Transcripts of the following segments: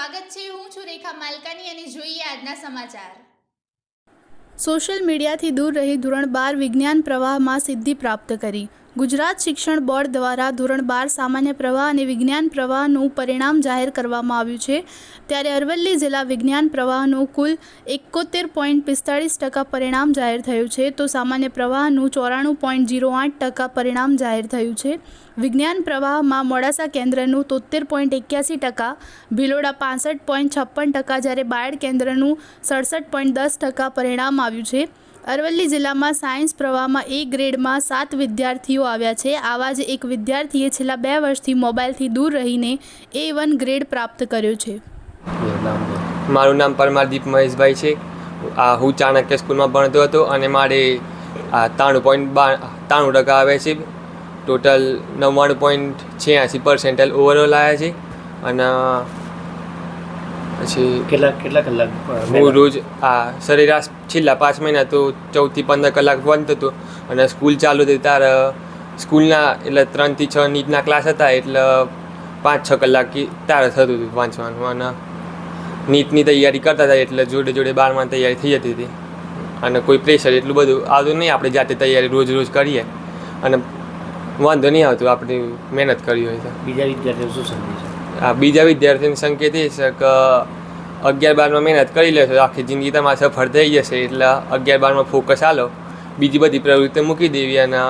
સ્વાગત છે. હું છું રેખા માલકાની અને જોઈએ આજના સમાચાર. સોશિયલ મીડિયાથી દૂર રહી ધોરણ બાર વિજ્ઞાન પ્રવાહમાં સિદ્ધિ પ્રાપ્ત કરી. ગુજરાત શિક્ષણ બોર્ડ દ્વારા ધોરણ બાર સામાન્ય પ્રવાહ અને વિજ્ઞાન પ્રવાહનું પરિણામ જાહેર કરવામાં આવ્યું છે. ત્યારે અરવલ્લી જિલ્લા વિજ્ઞાન પ્રવાહનું કુલ એકોતેર પોઈન્ટ પિસ્તાળીસ ટકા પરિણામ જાહેર થયું છે. તો સામાન્ય પ્રવાહનું ચોરાણું પોઈન્ટ જીરો આઠ ટકા પરિણામ જાહેર થયું છે. વિજ્ઞાન પ્રવાહમાં મોડાસા કેન્દ્રનું તોતેર પોઈન્ટ એક્યાસી ટકા, ભિલોડા પાસઠ પોઈન્ટ છપ્પન ટકા જ્યારે બાયડ કેન્દ્રનું સડસઠ પોઈન્ટ દસ ટકા પરિણામ આવ્યું છે. અરવલ્લી જિલ્લામાં સાયન્સ પ્રવાહમાં એ ગ્રેડમાં સાત વિદ્યાર્થીઓ આવ્યા છે. આવા જ એક વિદ્યાર્થીએ છેલ્લા બે વર્ષથી મોબાઈલથી દૂર રહીને એ વન ગ્રેડ પ્રાપ્ત કર્યો છે. મારું નામ પરમારદીપ મહેશભાઈ છે. આ હું ચાણક્ય સ્કૂલમાં ભણતો હતો અને મારે આ ત્રાણું પોઈન્ટ બા, ત્રાણું ટકા આવે છે. ટોટલ નવ્વાણું પોઈન્ટ છ્યાસી પર્સેન્ટેલ ઓવરઓલ આવ્યા છે. અને પછી કેટલા કેટલા કલાક હું રોજ આ સરેરાશ છેલ્લા પાંચ મહિના તો ચૌદથી પંદર કલાક બંધ હતું અને સ્કૂલ ચાલુ હતી ત્યારે સ્કૂલના એટલે ત્રણથી છ નીટના ક્લાસ હતા એટલે પાંચ છ કલાક તારે થતું હતું વાંચવાનું અને નીટની તૈયારી કરતા હતા એટલે જોડે જોડે બારમાં તૈયારી થઈ જતી હતી. અને કોઈ પ્રેશર એટલું બધું આવતું નહીં આપણે જાતે તૈયારી રોજ રોજ કરીએ. અને વાંધો નહીં આવતું આપણે મહેનત કરી હોય તો. બીજા વિદ્યાર્થીઓ શું સમજે છે? બીજા વિદ્યાર્થીઓને સંકેત એ છે કે અગિયાર બારમાં મહેનત કરી લેશો આખી જિંદગી તમારે સફળ થઈ જશે. એટલે અગિયાર બારમાં ફોકસ આલો બીજી બધી પ્રવૃત્તિ મૂકી દેવી અને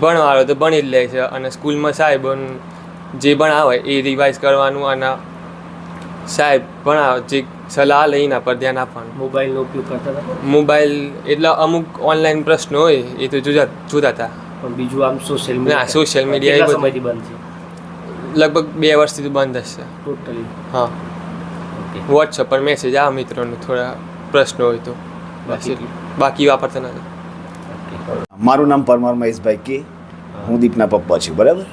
ભણવાળો તો ભણી જ લે છે અને સ્કૂલમાં સાહેબ જે ભણાવે એ રિવાઇઝ કરવાનું અને સાહેબ ભણાવે જે સલાહ લે એના પર ધ્યાન આપવાનું. મોબાઈલનો ઉપયોગ કરતા હતા? મોબાઈલ એટલે અમુક ઓનલાઈન પ્રશ્નો હોય એ તો જોતા જોતા હતા. પણ બીજું આમ સોશિયલ ના, સોશિયલ મીડિયા એ બધું. બંધ છે? લગભગ બે વર્ષથી તો બંધ હશે ટોટલી હા. વોટ્સઅપ પર મેસેજ આ મિત્રોને થોડા પ્રશ્નો હોય તો. બાકી? બાકી વાપરતા નથી. મારું નામ પરમાર મહેશભાઈ કે. હું. દીપના પપ્પા છું બરાબર?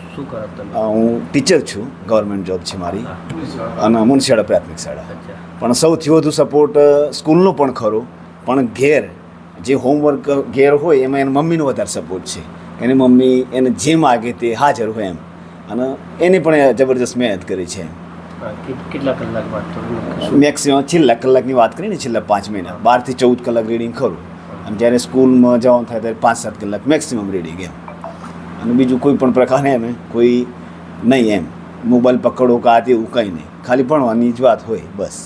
હું ટીચર છું ગવર્મેન્ટ જોબ છે મારી. અને મુનશિયાળા પ્રાથમિક શાળા. પણ સૌથી વધુ સપોર્ટ સ્કૂલનો પણ ખરો. પણ ઘેર જે હોમવર્ક ઘેર હોય એમાં એની મમ્મીનો વધારે સપોર્ટ છે. એની મમ્મી એને જે માગે તે હાજર હોય એમ. અને એની પણ જબરદસ્ત મહેનત કરી છે. કેટલા કલાક મેક્સિમમ છેલ્લા કલાકની વાત કરીને છેલ્લા પાંચ મહિના. બારથી ચૌદ કલાક રીડિંગ ખરું અને જ્યારે સ્કૂલમાં જવાનું થાય ત્યારે પાંચ સાત કલાક મેક્સિમમ રીડિંગ એમ. અને બીજું કોઈ પણ પ્રકારે એમ કોઈ નહીં એમ. મોબાઈલ પકડો કે આ તે એવું કંઈ નહીં. ખાલી ભણવાની જ વાત હોય બસ.